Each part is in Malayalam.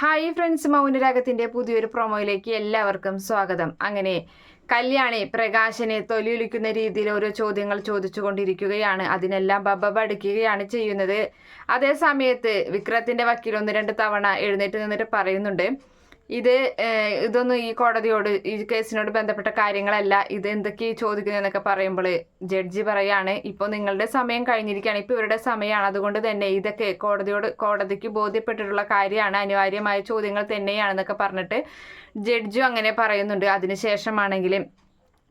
ഹായ് ഫ്രണ്ട്സ് മൗനരാഗത്തിന്റെ പുതിയൊരു പ്രൊമോയിലേക്ക് എല്ലാവർക്കും സ്വാഗതം. അങ്ങനെ കല്യാണി പ്രകാശനെ തൊലിയൊലിക്കുന്ന രീതിയിൽ ഓരോ ചോദ്യങ്ങൾ ചോദിച്ചുകൊണ്ടിരിക്കുകയാണ്. അതിനെല്ലാം ബബ പഠിക്കുകയാണ് ചെയ്യുന്നത്. അതേസമയത്ത് വിക്രത്തിന്റെ വക്കീൽ ഒന്ന് രണ്ട് തവണ എഴുന്നേറ്റ് നിന്നിട്ട് പറയുന്നുണ്ട്. ഇത് ഇതൊന്നും ഈ കോടതിയോട് ഈ കേസിനോട് ബന്ധപ്പെട്ട കാര്യങ്ങളല്ല. ഇത് എന്തൊക്കെ ചോദിക്കുന്നതെന്നൊക്കെ പറയുമ്പോൾ ജഡ്ജി പറയാണ് ഇപ്പോൾ നിങ്ങളുടെ സമയം കഴിഞ്ഞിരിക്കുകയാണ്. ഇപ്പോൾ ഇവരുടെ സമയമാണ്. അതുകൊണ്ട് തന്നെ ഇതൊക്കെ കോടതിയോട് കോടതിക്ക് ബോധ്യപ്പെട്ടിട്ടുള്ള കാര്യമാണ്. അനിവാര്യമായ ചോദ്യങ്ങൾ തന്നെയാണെന്നൊക്കെ പറഞ്ഞിട്ട് ജഡ്ജും അങ്ങനെ പറയുന്നുണ്ട്. അതിനുശേഷമാണെങ്കിലും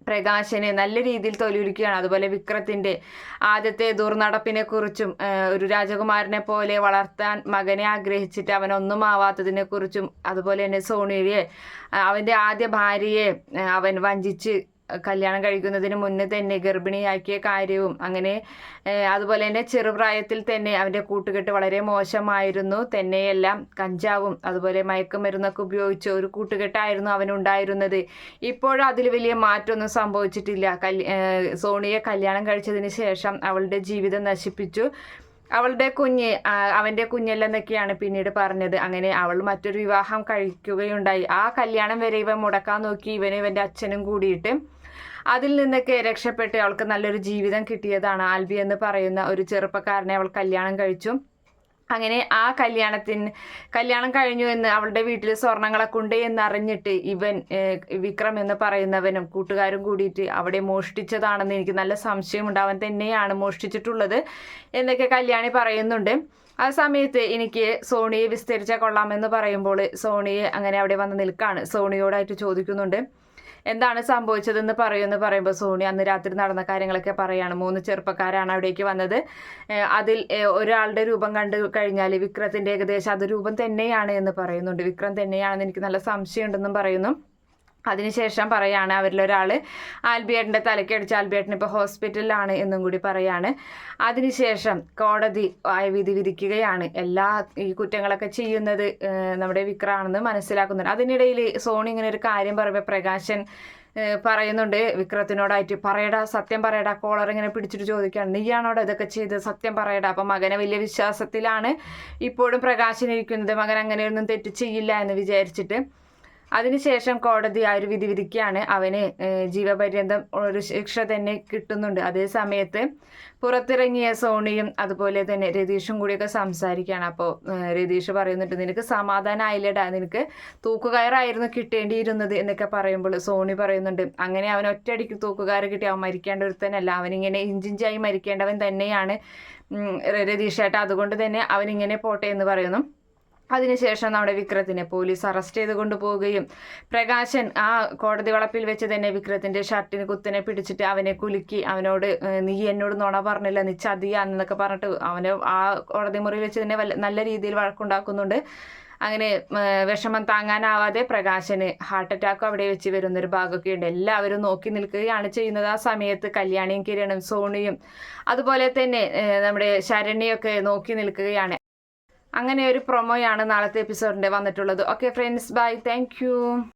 പ്രകാശനെ നല്ല രീതിയിൽ തൊലിയിരിക്കുകയാണ്. അതുപോലെ വിക്രത്തിന്റെ ആദ്യത്തെ ദുർനടപ്പിനെ കുറിച്ചും ഒരു രാജകുമാരനെ പോലെ വളർത്താൻ മകനെ ആഗ്രഹിച്ചിട്ട് അവനൊന്നും ആവാത്തതിനെ കുറിച്ചും അതുപോലെ തന്നെ സോണിയെ അവന്റെ ആദ്യ ഭാര്യയെ അവൻ വഞ്ചിച്ച് കല്യാണം കഴിക്കുന്നതിന് മുന്നേ തന്നെ ഗർഭിണിയാക്കിയ കാര്യവും അങ്ങനെ അതുപോലെ തന്നെ ചെറുപ്രായത്തിൽ തന്നെ അവന്റെ കൂട്ടുകെട്ട് വളരെ മോശമായിരുന്നു. തന്നെയെല്ലാം കഞ്ചാവും അതുപോലെ മയക്കുമരുന്നൊക്കെ ഉപയോഗിച്ച ഒരു കൂട്ടുകെട്ടായിരുന്നു അവനുണ്ടായിരുന്നത്. ഇപ്പോഴും അതിൽ വലിയ മാറ്റമൊന്നും സംഭവിച്ചിട്ടില്ല. കൽ സോണിയെ കല്യാണം കഴിച്ചതിന് ശേഷം അവളുടെ ജീവിതം നശിപ്പിച്ചു. അവളുടെ കുഞ്ഞ് അവന്റെ കുഞ്ഞല്ലെന്നൊക്കെയാണ് പിന്നീട് പറഞ്ഞത്. അങ്ങനെ അവൾ മറ്റൊരു വിവാഹം കഴിക്കുകയുണ്ടായി. ആ കല്യാണം വരെ ഇവ മുടക്കാൻ നോക്കി ഇവനും ഇവന്റെ അച്ഛനും കൂടിയിട്ട്. അതിൽ നിന്നൊക്കെ രക്ഷപ്പെട്ട് അവൾക്ക് നല്ലൊരു ജീവിതം കിട്ടിയതാണ് ആൽബി എന്ന് പറയുന്ന ഒരു ചെറുപ്പക്കാരനെ അവൾ കല്യാണം കഴിച്ചു. അങ്ങനെ ആ കല്യാണത്തിന് കല്യാണം കഴിഞ്ഞു എന്ന് അവളുടെ വീട്ടിൽ സ്വർണങ്ങളൊക്കെ ഉണ്ട് എന്ന് അറിഞ്ഞിട്ട് ഇവൻ വിക്രം എന്ന് പറയുന്നവനും കൂട്ടുകാരും കൂടിയിട്ട് അവിടെ മോഷ്ടിച്ചതാണെന്ന് എനിക്ക് നല്ല സംശയമുണ്ട്. അവൻ തന്നെയാണ് മോഷ്ടിച്ചിട്ടുള്ളത് എന്നൊക്കെ കല്യാണി പറയുന്നുണ്ട്. ആ സമയത്ത് എനിക്ക് സോണിയെ വിസ്തരിച്ചാൽ കൊള്ളാമെന്ന് പറയുമ്പോൾ സോണിയെ അങ്ങനെ അവിടെ വന്ന് നിൽക്കാണ്. സോണിയോടായിട്ട് ചോദിക്കുന്നുണ്ട്. എന്താണ് സംഭവിച്ചതെന്ന് പറയുമെന്ന് പറയുമ്പോൾ സോണി അന്ന് രാത്രി നടന്ന കാര്യങ്ങളൊക്കെ പറയാണ്. മൂന്ന് ചെറുപ്പക്കാരാണ് അവിടേക്ക് വന്നത്. അതിൽ ഒരാളുടെ രൂപം കണ്ടു കഴിഞ്ഞാൽ വിക്രത്തിന്റെ ഏകദേശം അത് രൂപം തന്നെയാണ് എന്ന് പറയുന്നുണ്ട്. വിക്രം തന്നെയാണെന്ന് എനിക്ക് നല്ല സംശയമുണ്ടെന്നും പറയുന്നു. അതിനുശേഷം പറയാണ് അവരിലൊരാൾ ആൽബിയേട്ടന്റെ തലക്കടിച്ച് ആൽബിയേട്ടൻ ഇപ്പോൾ ഹോസ്പിറ്റലിലാണ് എന്നും കൂടി പറയാണ്. അതിനുശേഷം കോടതി വിധി വിധിക്കുകയാണ്. എല്ലാ ഈ കുറ്റങ്ങളൊക്കെ ചെയ്യുന്നത് നമ്മുടെ വിക്രമാണെന്ന് മനസ്സിലാക്കുന്നുണ്ട്. അതിനിടയിൽ സോണി ഇങ്ങനെ ഒരു കാര്യം പറയുമ്പോൾ പ്രകാശൻ പറയുന്നുണ്ട് വിക്രത്തിനോടായിട്ട് പറയടാ സത്യം പറയടാ കോളർ ഇങ്ങനെ പിടിച്ചിട്ട് ചോദിക്കുകയാണ്. നീയാണോടാ ഇതൊക്കെ ചെയ്ത് സത്യം പറയടാ അപ്പം മകനെ വലിയ വിശ്വാസത്തിലാണ് ഇപ്പോഴും പ്രകാശനിരിക്കുന്നത് മകൻ അങ്ങനെയൊന്നും തെറ്റ് ചെയ്യില്ല എന്ന് വിചാരിച്ചിട്ട് അതിനുശേഷം കോടതി ആ ഒരു വിധി വിധിക്കുകയാണ് അവന് ജീവപര്യന്തം ഒരു ശിക്ഷ തന്നെ കിട്ടുന്നുണ്ട്. അതേ സമയത്ത് പുറത്തിറങ്ങിയ സോണിയും അതുപോലെ തന്നെ രതീഷും കൂടിയൊക്കെ സംസാരിക്കുകയാണ് അപ്പോൾ രതീഷ് പറയുന്നുണ്ട് നിനക്ക് സമാധാനമായില്ലടാ നിനക്ക് തൂക്കുകയറായിരുന്നു കിട്ടേണ്ടിയിരുന്നത് എന്നൊക്കെ പറയുമ്പോൾ സോണി പറയുന്നുണ്ട് അങ്ങനെ അവൻ ഒറ്റയടിക്ക് തൂക്കുകയറ് കിട്ടി. അവൻ മരിക്കേണ്ട ഒരുത്തനല്ല അവനിങ്ങനെ ഇഞ്ചിഞ്ചായി മരിക്കേണ്ടവൻ തന്നെയാണ്. രതീഷ് അതുകൊണ്ട് തന്നെ അവനിങ്ങനെ പോട്ടെ എന്ന് പറയുന്നു. അതിനുശേഷം നമ്മുടെ വിക്രത്തിനെ പോലീസ് അറസ്റ്റ് ചെയ്ത് കൊണ്ടുപോവുകയും പ്രകാശൻ ആ കോടതി വളപ്പിൽ വെച്ച് തന്നെ വിക്രത്തിന്റെ ഷർട്ടിന് കുത്തിനെ പിടിച്ചിട്ട് അവനെ കുലുക്കി അവനോട് നീ എന്നോട് നുണ പറഞ്ഞില്ല നീ ചതിയാന്നൊക്കെ പറഞ്ഞിട്ട് അവനെ ആ കോടതി മുറിയിൽ വെച്ച് തന്നെ നല്ല രീതിയിൽ വഴക്കുണ്ടാക്കുന്നുണ്ട്. അങ്ങനെ വിഷമം താങ്ങാനാവാതെ പ്രകാശന് ഹാർട്ട് അറ്റാക്ക് അവിടെ വെച്ച് വരുന്നൊരു ഭാഗമൊക്കെ ഉണ്ട്. എല്ലാവരും നോക്കി നിൽക്കുകയാണ് ചെയ്യുന്നത്. ആ സമയത്ത് കല്യാണിയും കിരണും സോണിയും അതുപോലെ തന്നെ നമ്മുടെ ശരണ്യൊക്കെ നോക്കി നിൽക്കുകയാണ്. അങ്ങനെ ഒരു പ്രൊമോയാണ് നാളത്തെ എപ്പിസോഡിന്റെ വന്നിട്ടുള്ളത്. Okay friends bye thank